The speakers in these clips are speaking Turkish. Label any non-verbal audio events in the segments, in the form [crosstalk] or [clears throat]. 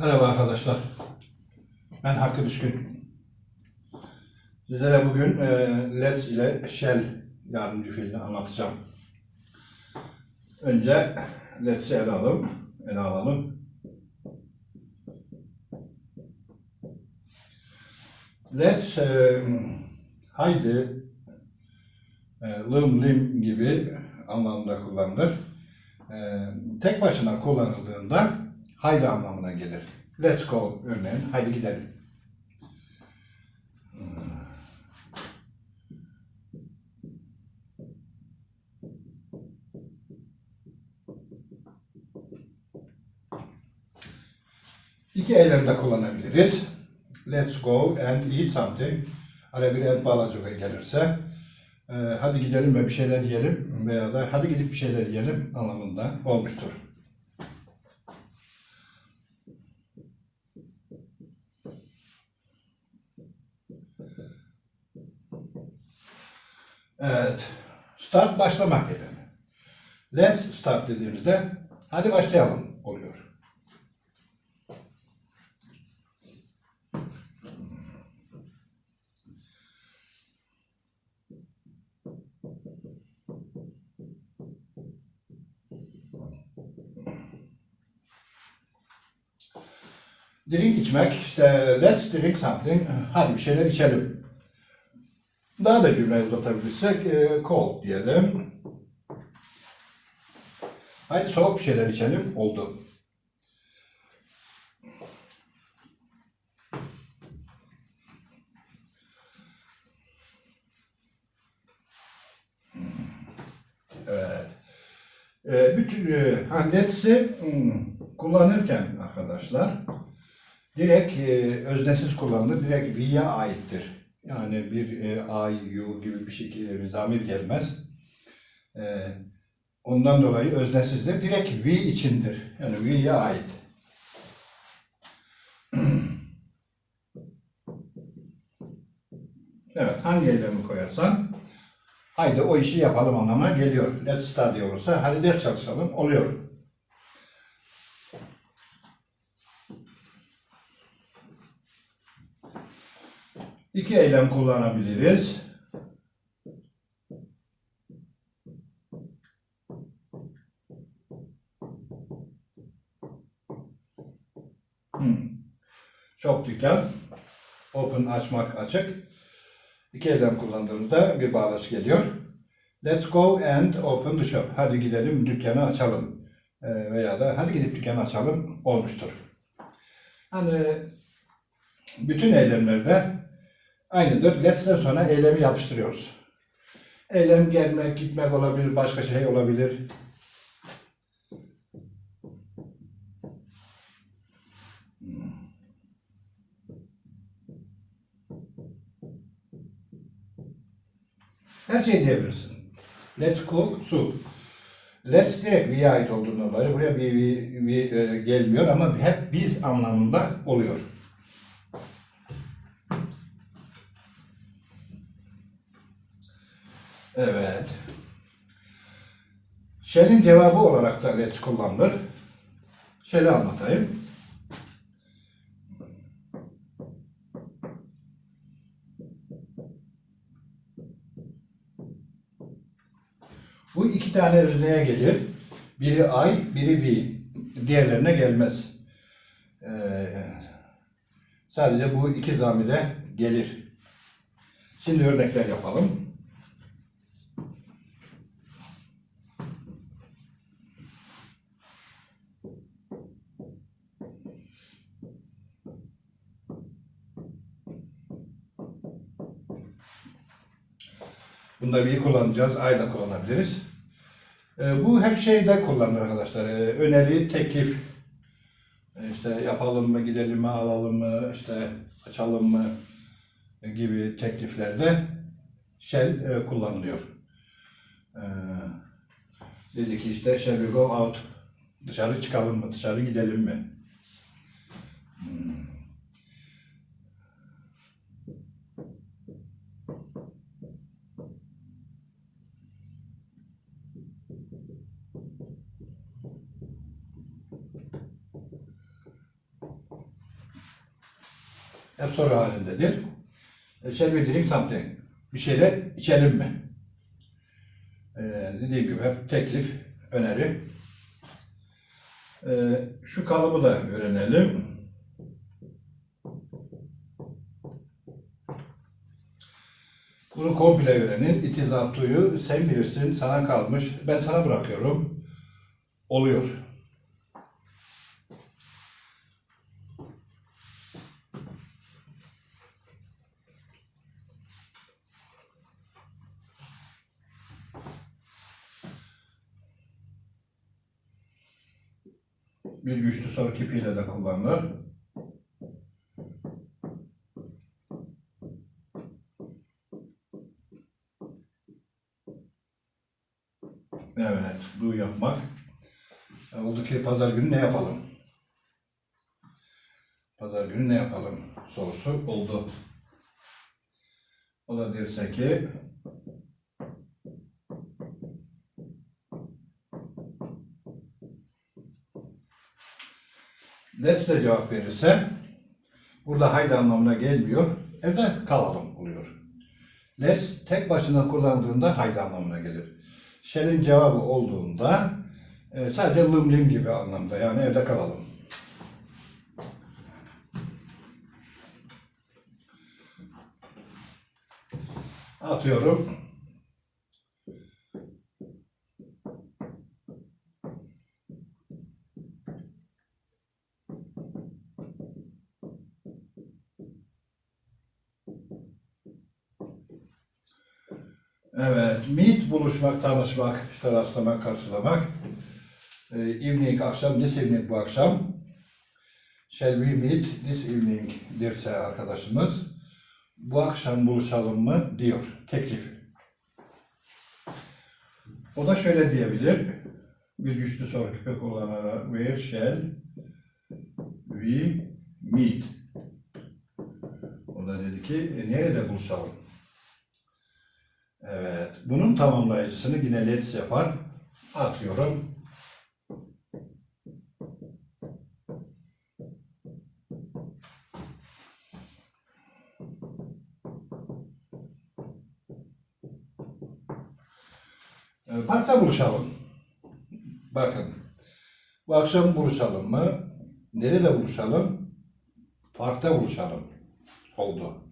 Merhaba arkadaşlar. Ben Hakkı Düşkün. Sizlere bugün e, Let's ile Shell yardımcı fiilini anlatacağım. Önce Let's'i ele alalım. Ele alalım. Let's e, haydi e, lım lim gibi anlamda kullanılır. E, tek başına kullanıldığında haydi anlamına gelir. Let's go örneğin haydi gidelim. İki eylemde kullanabiliriz. Let's go and eat something. Araya bir and bağlacığı gelirse e, hadi gidelim ve bir şeyler yiyelim veya da hadi gidip bir şeyler yiyelim anlamında olmuştur. Evet. Start başlamak eylemi. Let's start dediğimizde hadi başlayalım oluyor. Drink içmek, işte let's drink something, hadi bir şeyler içelim. Daha da cümleyi uzatabilirsek e, cold diyelim. Haydi soğuk bir şeyler içelim. Oldu. Evet. E, bütün e, ha, hmm, kullanırken arkadaşlar direkt e, öznesiz kullanılır. Direkt we'ye aittir. Yani bir e, I, you gibi bir şekilde bir zamir gelmez. E, ondan dolayı öznesizdir. Direkt we içindir. Yani we'ye ait. [clears throat] evet, hangi eylemi koyarsan haydi o işi yapalım anlamına geliyor. Let's study olursa hadi ders çalışalım oluyor. İki eylem kullanabiliriz. Hmm. Shop dükkan. Open açmak açık. İki eylem kullandığımızda bir bağlaç geliyor. Let's go and open the shop. Hadi gidelim dükkanı açalım. Ee, veya da hadi gidip dükkanı açalım olmuştur. Hani bütün eylemlerde aynıdır. Let's'ten sonra eylemi yapıştırıyoruz. Eylem gelmek, gitmek olabilir, başka şey olabilir. Her şey diyebilirsin. Let's cook su. Let's direkt we'ye ait olduğundan dolayı buraya we, we, we e, gelmiyor ama hep biz anlamında oluyor. Evet. Shell'in cevabı olarak da let's kullanılır. Shell'i anlatayım. Bu iki tane özneye gelir. Biri I, biri we. Diğerlerine gelmez. Ee, sadece bu iki zamire gelir. Şimdi örnekler yapalım. Bunda bir kullanacağız, ayda kullanabiliriz. Ee, bu hep şeyde kullanılır arkadaşlar. Ee, öneri, teklif. Ee, işte yapalım mı, gidelim mi, alalım mı, işte açalım mı gibi tekliflerde shall e, kullanılıyor. Ee, dedi ki işte shall we go out? Dışarı çıkalım mı, dışarı gidelim mi? Soru halindedir. Shall we drink something? Bir şeyler içelim mi? Ee, dediğim gibi hep teklif, öneri. Ee, şu kalıbı da öğrenelim. Bunu komple öğrenin. It is up to you. Sen bilirsin. Sana kalmış. Ben sana bırakıyorum. Oluyor. Bir güçlü soru kipiyle de kullanılır. Evet, bu yapmak. E, Oldu ki pazar günü ne yapalım? Pazar günü ne yapalım sorusu oldu. O da derse ki Let's de cevap verirse burada haydi anlamına gelmiyor. Evde kalalım oluyor. Let's tek başına kullandığında haydi anlamına gelir. Shall'in cevabı olduğunda e, sadece lım lim gibi anlamda yani evde kalalım. Atıyorum. Evet, meet buluşmak, tanışmak, işte rastlamak, karşılamak. Ee, evening akşam, this evening bu akşam. Shall we meet this evening derse arkadaşımız. Bu akşam buluşalım mı diyor, teklif. O da şöyle diyebilir. Bir güçlü soru küpe kullanarak where shall we meet? O da dedi ki "E, nerede buluşalım? Evet. Bunun tamamlayıcısını yine let's yapar. Atıyorum. Parkta buluşalım. Bakın. Bu akşam buluşalım mı? Nerede buluşalım? Parkta buluşalım. Oldu.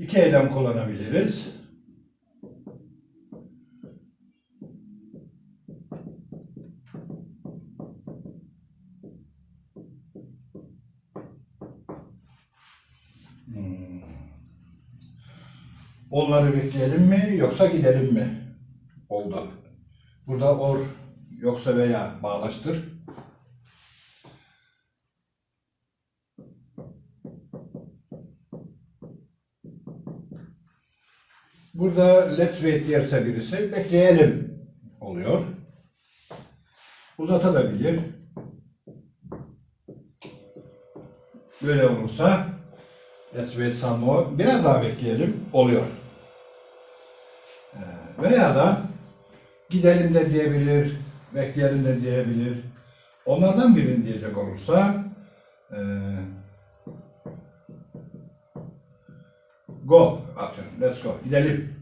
İki eylem kullanabiliriz. Hmm. Onları bekleyelim mi yoksa gidelim mi? Oldu. Burada or yoksa veya bağlaştır. Burada let's wait derse birisi bekleyelim oluyor. Uzatabilir. Böyle olursa let's wait some more biraz daha bekleyelim oluyor. Ee, Veya da gidelim de diyebilir, bekleyelim de diyebilir. Onlardan birini diyecek olursa eee Go atıyorum. Let's go. Gidelim.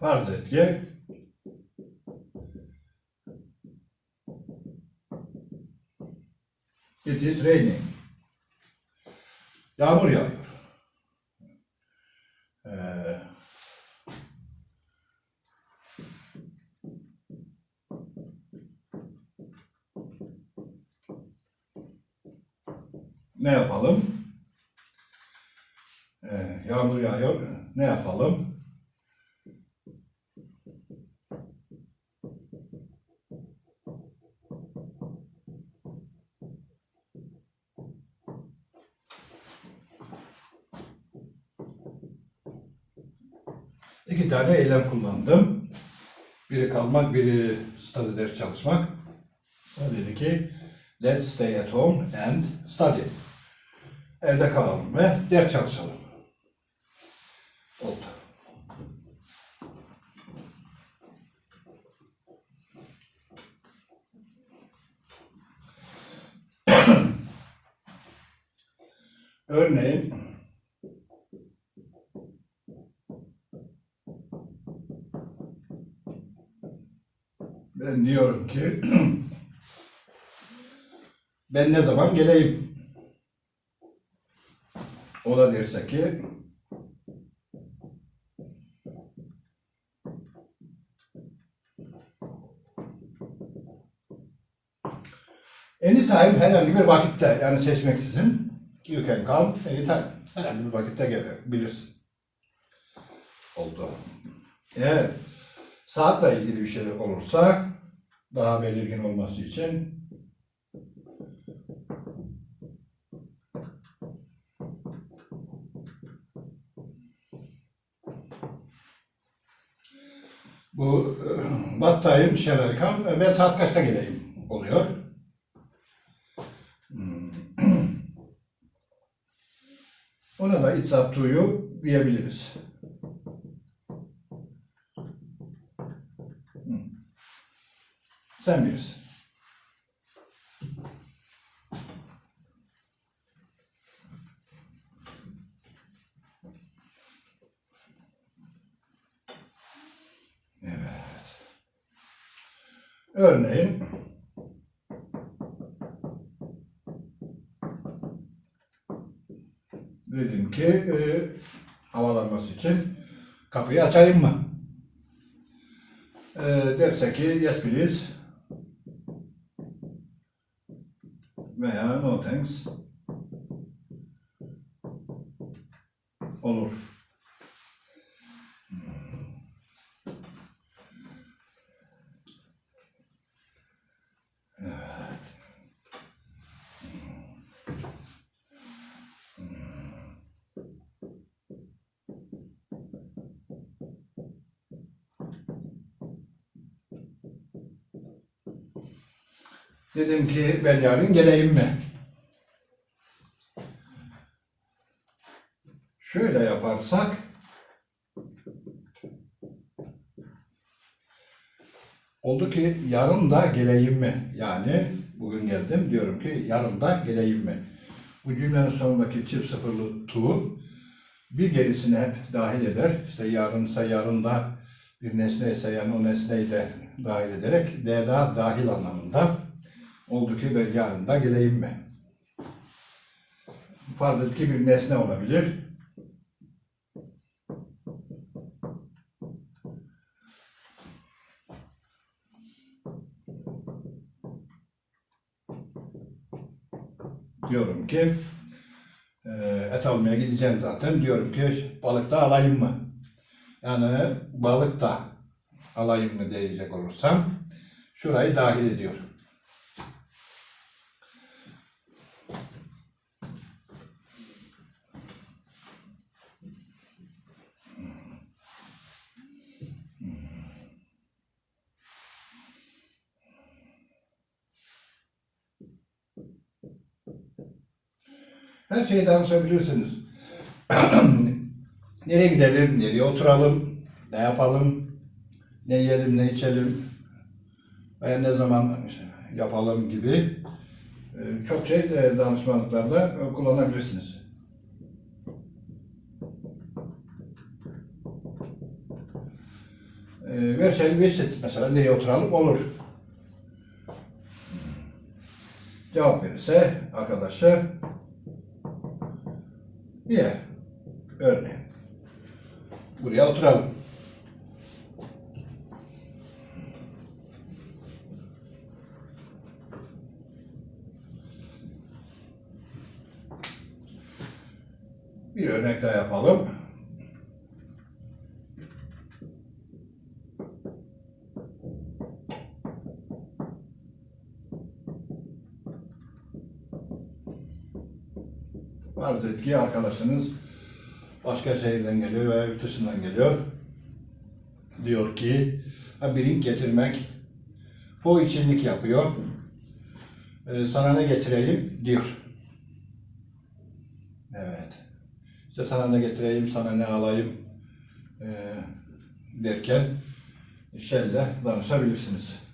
Farz et ki It is raining. Yağmur yağıyor. Ne yapalım? Ee, yağmur yağıyor. Ne yapalım? iki tane eylem kullandım. Biri kalmak, biri study ders çalışmak. O dedi ki let's stay at home and study. Evde kalalım ve ders çalışalım. Oldu. [clears throat] Örneğin ben diyorum ki [clears throat] ben ne zaman geleyim? O da derse ki Anytime herhangi bir vakitte yani seçmeksizin you can come anytime herhangi bir vakitte gelebilirsin. Oldu. Eğer saatle ilgili bir şey olursa daha belirgin olması için e, shall I come? Ben saat kaçta geleyim oluyor. Hmm. [clears throat] Ona da it's diyebiliriz. Hmm. Sen bilirsin. Kapıyı açayım mı? E, derse ki yes please veya no thanks olur. Dedim ki ben yarın geleyim mi? Şöyle yaparsak oldu ki yarın da geleyim mi? Yani bugün geldim diyorum ki yarın da geleyim mi? Bu cümlenin sonundaki çift sıfırlı to bir gerisini hep dahil eder. İşte yarınsa yarın da bir nesne ise yani o nesneyi de dahil ederek de da dahil anlamında oldu ki ben yarın da geleyim mi? Farz et ki bir nesne olabilir. Diyorum ki e, et almaya gideceğim zaten. Diyorum ki balık da alayım mı? Yani balık da alayım mı diyecek olursam şurayı dahil ediyor. Her şeyi danışabilirsiniz. [clears throat] Nereye gidelim, nereye oturalım, ne yapalım, ne yiyelim, ne içelim veya ne zaman yapalım gibi e, çok şey e, danışmanlıklarda e, kullanabilirsiniz. Versel visit mesela nereye oturalım olur. Cevap verirse arkadaşı bir Farz et ki arkadaşınız başka şehirden geliyor veya yurt dışından geliyor. diyor ki ha, bir getirmek. For içinlik yapıyor. Ee, sana ne getireyim diyor. Evet. İşte sana ne getireyim, sana ne alayım ee, derken Shell'le danışabilirsiniz.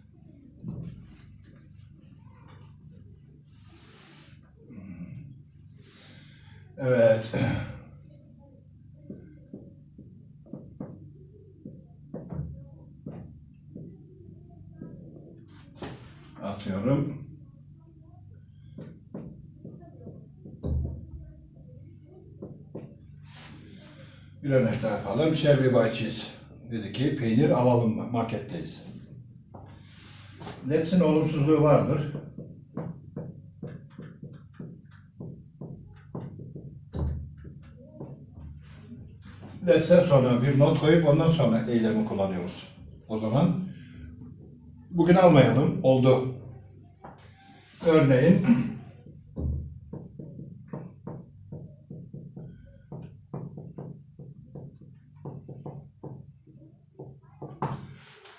Evet. Atıyorum. Bir örnek daha yapalım. By Cheese. Dedi ki peynir alalım mı? Marketteyiz. Let's'in olumsuzluğu vardır. Let's'ten sonra bir not koyup ondan sonra eylemi kullanıyoruz. O zaman bugün almayalım. Oldu. Örneğin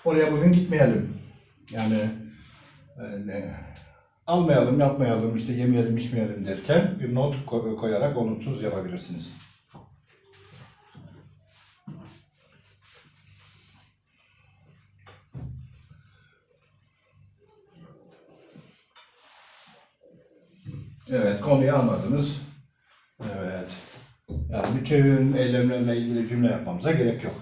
oraya bugün gitmeyelim. Yani e, almayalım, yapmayalım, işte yemeyelim, içmeyelim derken bir not ko- koyarak olumsuz yapabilirsiniz. Evet, konuyu anladınız. Evet. Yani bütün eylemlerle ilgili cümle yapmamıza gerek yok.